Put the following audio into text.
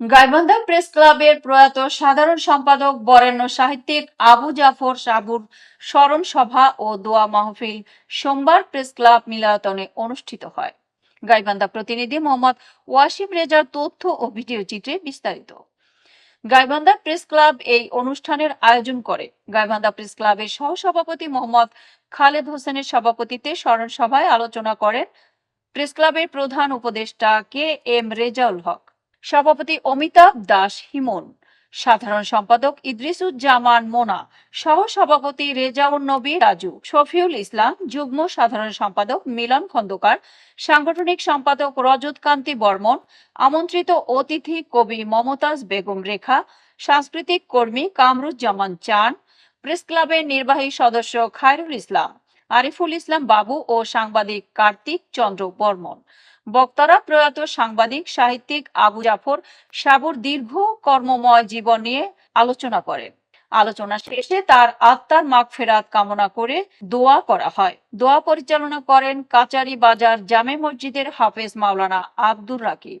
Gaibandha press ক্লাবের প্রয়াত সাধারণ সম্পাদক, বরেণ্য সাহিত্যিক আবু জাফর সাবুর স্মরণ সভা ও দোয়া মাহফিল সোমবার প্রেস ক্লাব মিলায়তনে অনুষ্ঠিত হয়। গাইবান্ধা প্রতিনিধি মোহাম্মদ ওয়াসিম রেজার তথ্য ও ভিডিও চিত্রে বিস্তারিত। গাইবান্ধা প্রেস ক্লাব এই অনুষ্ঠানের আয়োজন করে। গাইবান্ধা প্রেস ক্লাবের সহসভাপতি মোহাম্মদ খালেদ হোসেনের সভাপতিত্বে স্মরণ সভায় আলোচনা করেন প্রেস ক্লাবের প্রধান উপদেষ্টা কে এম রেজাউল হক। সভাপতি অমিতাভ দাস হিমন, সাধারণ সম্পাদক ইদ্রিসুজ্জামান মোনা সহ সভাপতি রেজাউন নবী রাজু, শফিউল ইসলাম, যুগ্ম সাধারণ সম্পাদক মিলন খন্দকার, সাংগঠনিক সম্পাদক রজত কান্তি বর্মন, আমন্ত্রিত অতিথি কবি মমতাজ বেগম রেখা, সাংস্কৃতিক কর্মী কামরুজ্জামান চান প্রেস ক্লাবের নির্বাহী সদস্য খায়রুল ইসলাম। আরিফুল ইসলাম বাবু ও সাংবাদিক কার্তিক চন্দ্র বর্মন। বক্তারা প্রয়াত সাংবাদিক, সাহিত্যিক আবু জাফর সাবুর দীর্ঘ কর্মময় জীবন নিয়ে আলোচনা করেন। আলোচনা শেষে তার আত্মার মাগফেরাত কামনা করে দোয়া করা হয়। দোয়া পরিচালনা করেন কাচারি বাজার জামে মসজিদের হাফেজ মাওলানা আব্দুর রাকিব।